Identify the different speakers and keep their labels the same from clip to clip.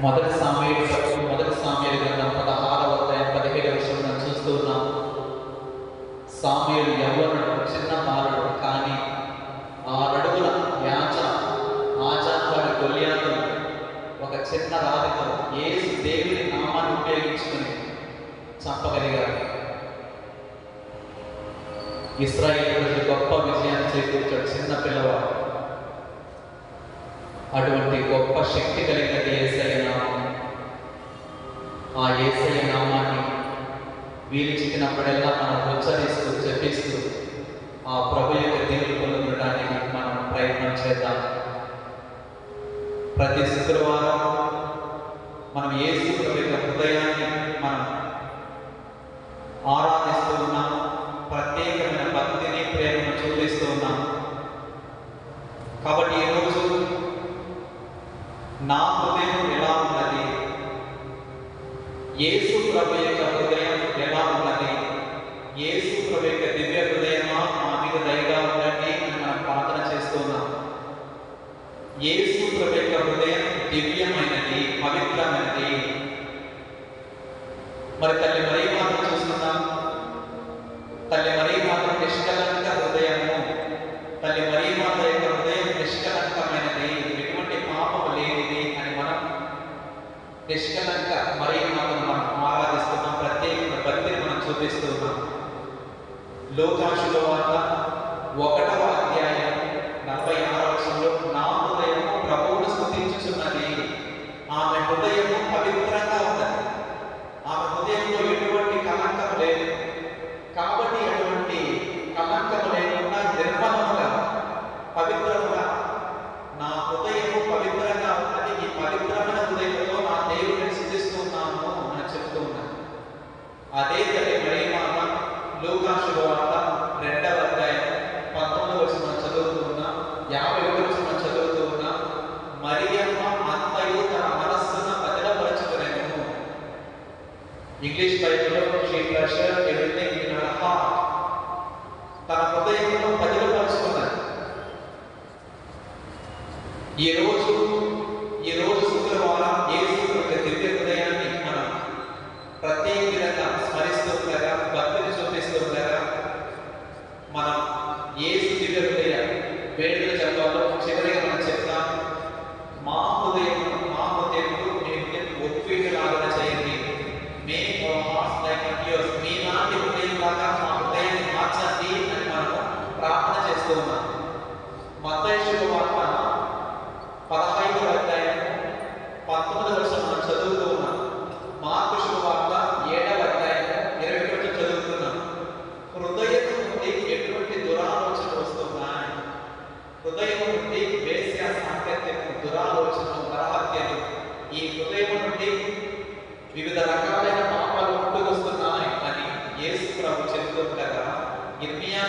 Speaker 1: మొదటి సామ్యుడు మొదటి సామ్యుడి గ్రంథం పదహారవ అధ్యాయం పదిహేడు విషయం చూస్తూ ఉన్నాం. సామ్యుడు యవ్వనుడు చిన్న బాలుడు కానీ ఆరడుగుల యాచ ఆచారాడు గొల్యాతులు ఒక చిన్న రాతితో ఏసు దేవుని నామాన్ని ఉపయోగించుకుని చంపగలిగారు. ఇస్రాయేల్ గొప్ప విజయాన్ని చేకూర్చాడు చిన్న పిల్లవాడు. అటువంటి గొప్ప శక్తి కలిగినది ఏసయ నామం. ఆ ఏసయ నామాన్ని వీలు మనం ఉచ్చరిస్తూ జపిస్తూ ఆ ప్రభు యొక్క దీవులు పొందడానికి మనం ప్రయత్నం చేద్దాం. ప్రతి శుక్రవారం మనం ఏసు ప్రభు యొక్క హృదయాన్ని మనం ఆరాధిస్తూ ఉన్నాం. ప్రత్యేకమైన భక్తిని ప్రేమను చూపిస్తూ ఉన్నాం. కాబట్టి నా హృదయం ఎలా ఉన్నది? యేసు ప్రభు యొక్క హృదయం ఎలా ఉన్నది యేసు ప్రభు యొక్క దివ్య హృదయమా మా మీద దయగా ఉండండి అని మనం ప్రార్థన చేస్తున్నాం యేసు ప్రభు యొక్క హృదయం దివ్యమైనది పవిత్రమైనది మరి తల్లి మరీ మాత్రం చూస్తున్నాం తల్లి మరీ మాత్రం నిష్కలంక హృదయము తల్లి మరీ మాత్రం యొక్క హృదయం నిష్కలంకమైనది ఎటువంటి పాపము లేనిది అని మనం నిష్కలంగా మరీ మాత్రం మనం ఆరాధిస్తున్నాం. ప్రత్యేకమైన భక్తిని మనం చూపిస్తున్నాం లోకాశుల వార్త ఒకటవ అధ్యాయం నలభై ఆరవ వచనంలో నా హృదయము ప్రభువును స్థుతించుచున్నది ఆమె హృదయము English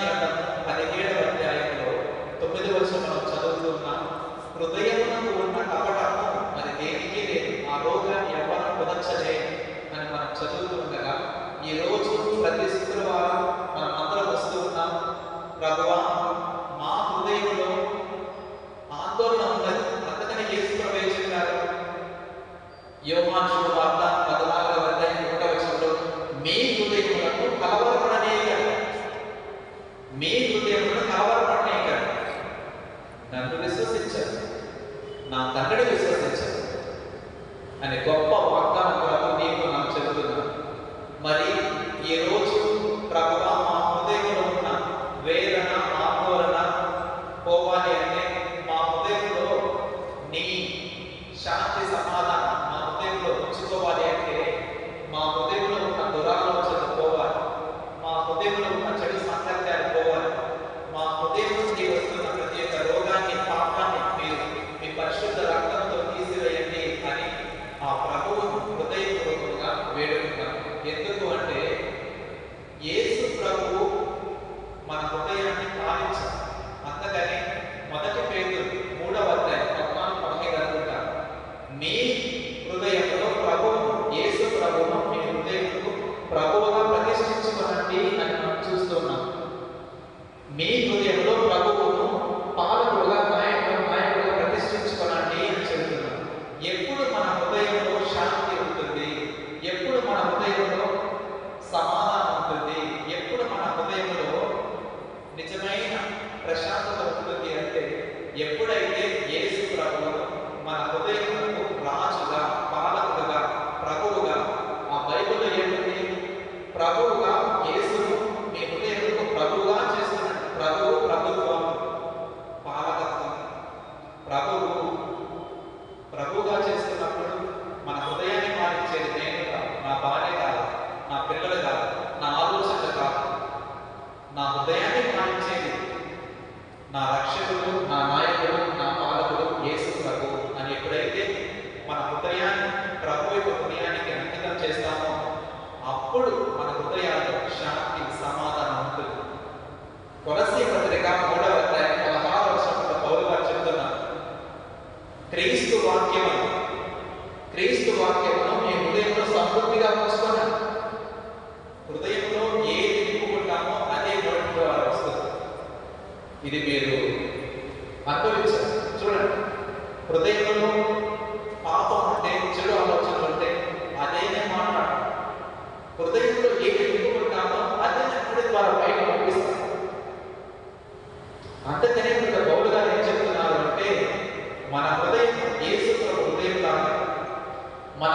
Speaker 1: ఇర్మియా పదిహేడవ అధ్యాయంలో తొమ్మిది వర్షం మనం చదువుతున్నాం హృదయమునకు ఉన్న కపటము మరి దేనికి లేదు. ఆ రోగాన్ని ఎవరు కుదర్చలే అని మనం చదువుతుండగా ఈ రోజు ప్రతి శుక్రవారం మనం అందరం వస్తూ ఉన్నాం. ప్రభువా మా హృదయంలో ఆందోళన ఉన్నది అందుకని యేసు ప్రభు ఏం చెప్పారు యోహాను శుభవార్త పద్నాలుగవ అధ్యాయం ఒకటవ వచనంలో మీ హృదయములకు కలవరపడనేయకండి మీ హృదయములను కలవరపడనేయకండి నన్ను విశ్వసించారు. నా తండ్రిని విశ్వసించారు. అనే గొప్ప వాగ్దానం ప్రభు నీకు నాకు చెబుతున్నాను మరి ఈ రోజు ప్రభు మా హృదయంలో ఉన్న వేదన ఆందోళన పోవాలి అంటే మా హృదయంలో నీ శాంతి సమాధానం మా హృదయంలో ఉంచుకోవాలి అంటే మా హృదయంలో ఉన్న దురాలోచన పోవాలి మా హృదయంలో ఉన్న చెడు సాంగత్యాలు పోవాలి మా హృదయం నుండి వస్తున్న ప్రతి ఒక్క రోగాన్ని పాపాన్ని మీరు మీ పరిశుద్ధ రక్తంతో తీసివేయండి అని ఆ ప్రభువును హృదయపూర్వకంగా వేడుకున్నాం ఎందుకు అంటే యేసు ప్రభువు మన హృదయాన్ని పాలించాలి అందుకని మొదటి పేరు మూడవ అధ్యాయం పద్నాలుగు పదహైదు అనుకుంటారు మీ హృదయంలో ప్రభువు యేసు ప్రభువును మీ హృదయంలో ప్రభువుగా ప్రతిష్ఠించుకోనండి అని మనం చూస్తున్నాం మీకు నా రక్షకుడు నా హృదయంలో పాపం అంటే చెడు ఆలోచనలు అంటే అదేనే మాట్లాడు హృదయంలో ఏ అదే అప్పుడే ద్వారా బయట పంపిస్తాం. అంటే తెలియకుండా చెప్తున్నారు అంటే మన హృదయం ఏసు హృదయం కాదు. మన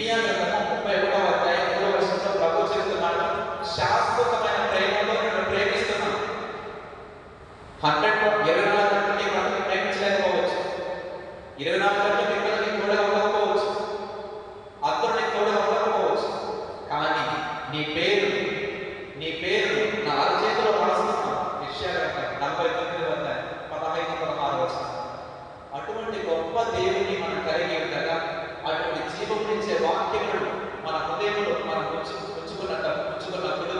Speaker 1: ఇండియా గ్రంథము ముప్పై ఒకటవ అధ్యాయం శాశ్వతమైన ప్రేమలో ప్రేమిస్తున్నాను హండ్రెడ్ ఇరవై నాలుగు గంటలు ప్రేమించలేకపోవచ్చు ఇరవై నాలుగు గంటలు మిమ్మల్ని కూడా ఉండకపోవచ్చు అతను కూడా ఉండకపోవచ్చు కానీ నీ పేరు నీ పేరు నా అరచేతిలో మనస్తున్నాను విషయాలు నలభై తొమ్మిది వద్ద పదహైదు పదహారు వచ్చిన అటువంటి గొప్ప దేవుని మనం కలిగి ఉండగా అటువంటి జీవం ఇచ్చే వాక్యములను మన హృదయంలో మనం ఉంచు ఉంచుకున్నట్టు ఉంచుకున్నప్పుడు